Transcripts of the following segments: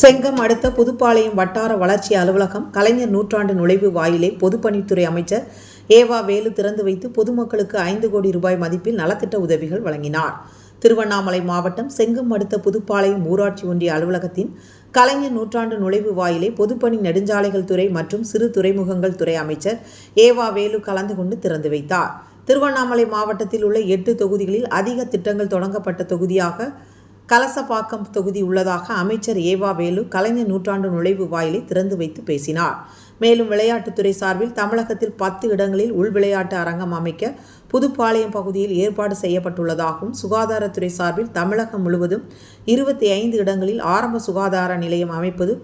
செங்கம் அடுத்த புதுப்பாளையம் வட்டார வளர்ச்சி அலுவலகம் கலைஞர் நூற்றாண்டு நுழைவு வாயிலை பொதுப்பணித்துறை அமைச்சர் ஏவா வேலு திறந்து வைத்து பொதுமக்களுக்கு ஐந்து கோடி ரூபாய் மதிப்பில் நலத்திட்ட உதவிகள் வழங்கினார். திருவண்ணாமலை மாவட்டம் செங்கம் அடுத்த புதுப்பாளையம் ஊராட்சி ஒன்றிய அலுவலகத்தின் கலைஞர் நூற்றாண்டு நுழைவு வாயிலை பொதுப்பணி நெடுஞ்சாலைகள் துறை மற்றும் சிறு துறைமுகங்கள் துறை அமைச்சர் ஏவா வேலு கலந்து கொண்டு திறந்து வைத்தார். திருவண்ணாமலை மாவட்டத்தில் உள்ள எட்டு தொகுதிகளில் அதிக திட்டங்கள் தொடங்கப்பட்ட தொகுதியாக கலசப்பாக்கம் தொகுதி உள்ளதாக அமைச்சர் ஏவா வேலு கலைஞர் நூற்றாண்டு நுழைவு வாயிலை திறந்து வைத்து பேசினார். மேலும் விளையாட்டுத்துறை சார்பில் தமிழகத்தில் பத்து இடங்களில் உள் விளையாட்டு அரங்கம் அமைக்க புதுப்பாளையம் பகுதியில் ஏற்பாடு செய்யப்பட்டுள்ளதாகவும் சுகாதாரத்துறை சார்பில் தமிழகம் முழுவதும் இருபத்தி ஐந்து இடங்களில் ஆரம்ப சுகாதார நிலையம் அமைப்பது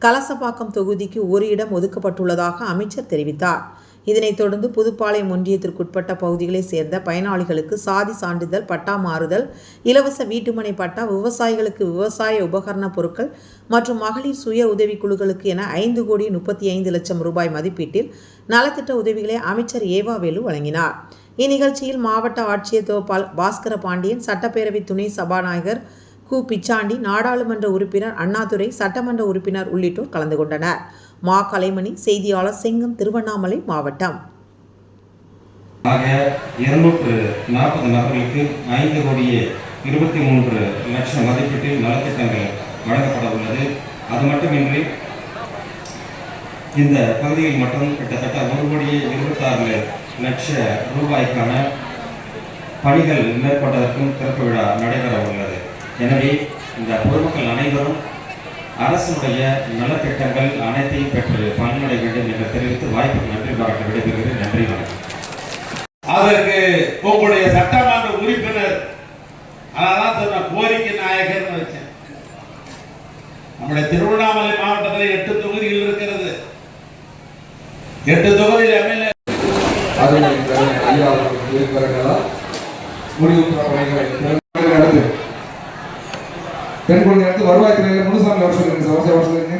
கலசப்பாக்கம் தொகுதிக்கு ஒரு இடம் ஒதுக்கப்பட்டுள்ளதாக அமைச்சர் தெரிவித்தார். இதனைத் தொடர்ந்து புதுப்பாளையம் ஒன்றியத்திற்குட்பட்ட பகுதிகளைச் சேர்ந்த பயனாளிகளுக்கு சாதி சான்றிதழ் பட்டா மாறுதல் இலவச வீட்டுமனை பட்டா விவசாயிகளுக்கு விவசாய உபகரணப் பொருட்கள் மற்றும் மகளிர் சுய உதவிக்குழுக்களுக்கு என ஐந்து கோடி முப்பத்தி ஐந்து லட்சம் ரூபாய் மதிப்பீட்டில் நலத்திட்ட உதவிகளை அமைச்சர் ஏவாவேலு வழங்கினார். இந்நிகழ்ச்சியில் மாவட்ட ஆட்சியர் தோபால் பாஸ்கர பாண்டியன் சட்டப்பேரவை துணை சபாநாயகர் கு. பிச்சாண்டி நாடாளுமன்ற உறுப்பினர் அண்ணாதுரை சட்டமன்ற உறுப்பினர் உள்ளிட்டோர் கலந்து கொண்டனர். மா. கலைமணி செய்தியாளர் செங்கம் திருவண்ணாமலை மாவட்டம். ஆக இருநூற்று நாற்பது நபர்களுக்கு ஐந்து கோடியே இருபத்தி மூன்று லட்சம் மதிப்பீட்டில் நலத்திட்டங்கள் வழங்கப்பட உள்ளது. அது மட்டுமின்றி இந்த பகுதியில் மட்டும் கிட்டத்தட்ட ஒரு கோடியே இருபத்தாறு லட்ச ரூபாய்க்கான பணிகள் மேற்கொண்டதற்கும் திறப்பு விழா நடைபெற உள்ளது. எனவே இந்த பொதுமக்கள் அனைவரும் அரசுடைய நலத்திட்டங்கள் அனைத்தையும் பெற்று பலனடைய வேண்டும் என்று தெரிவித்து வாய்ப்புக்கு நன்றி பாராட்ட விடைபெறுகிறேன். நன்றி வணக்கம். அதற்கு உங்களுடைய சட்டமன்ற உறுப்பினர் சொன்ன கோரிக்கை நாயகர்னு வச்சேன் நம்முடைய திருவண்ணாமலை மாவட்டத்தில் எட்டு தொகுதிகள் இருக்கிறது. எட்டு தொகுதியில் எம்எல்ஏ அதனை ஐயா அவர்கள் இருக்கிறார்களா முடிவு பணிகளை பெண் குழந்தை அடுத்து வருவாய்த்துறையில் முனுசாமி அவர் சொல்லுங்க சார். அவர் சொல்லுங்க.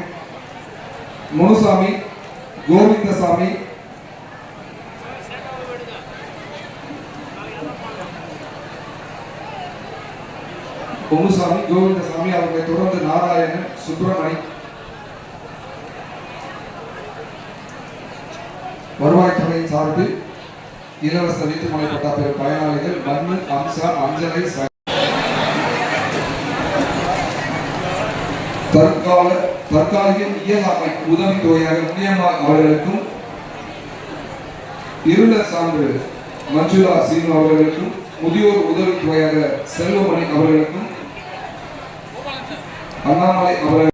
முனுசாமி கோவிந்தசாமி. பொன்னுசாமி கோவிந்தசாமி அவர்களை தொடர்ந்து நாராயணன் சுப்பிரமணி. வருவாய்த்துறையின் சார்பில் இலவச வீட்டுமனை பட்டா பெறும் பயனாளிகள் மண்ணு அம்சா அஞ்சலை தற்கால தற்காலிக இயலாமை உதவித்தொகையாக முனியம்மா அவர்களுக்கும் இருள சான்று மஞ்சுளா சீனு அவர்களுக்கும் முதியோர் உதவித்தொகையாக செல்வமணி அவர்களுக்கும் அண்ணாமலை அவர்கள்